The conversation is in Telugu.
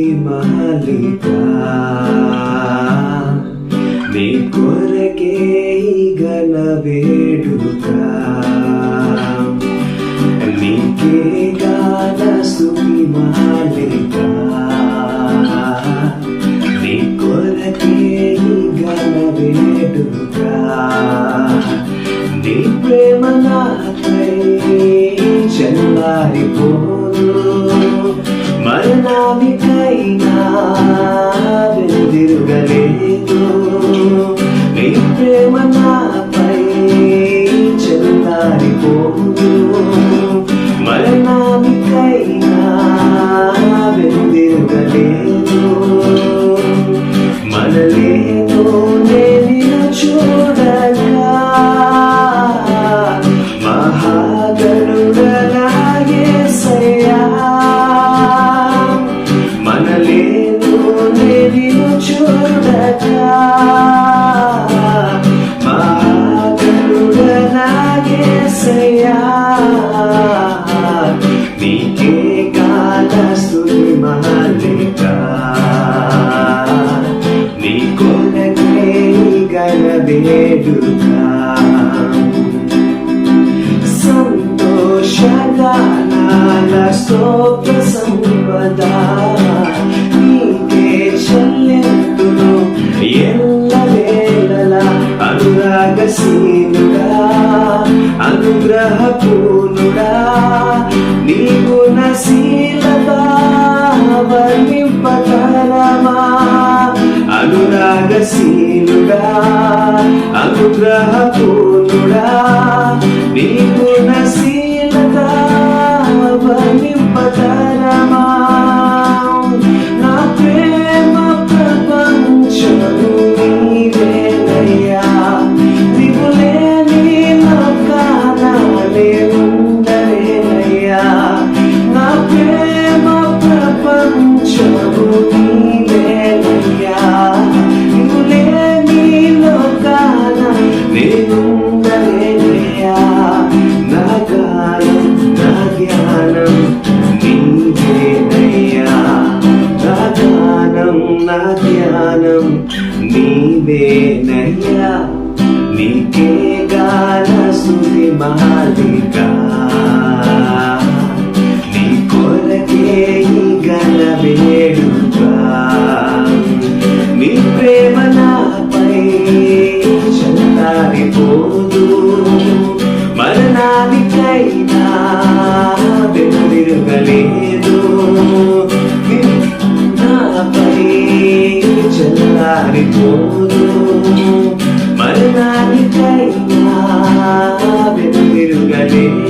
స్తుతి మాలిక. నీ కొరకే గల వేడుక. నీకే திருகலே గల వేడుక సంతోషగానాల స్తోత్ర సంపద. నీకే చెల్లెత్తును ఎల్ల వేళల అనురాగశీనుడా అనుగ్రహపూర్ణుడా. నీకు నశీలత వర్ణింపతరమా అనురాగశీలుడా అనుగ్రహపూర్ణుడా నా ధ్యానం నీవేనయ్యా నీకే గాన స్తుతి మాలిక. నీ కొరకే ఈ గల వేడుక. నీ ప్రేమ నాపై చల్లారిపోదు మరణానికైనా వెనుదిరగలేదు. నాపై చల్లారిపోదు మరణానికైనా వెనుదిరగలేదు మనలేదో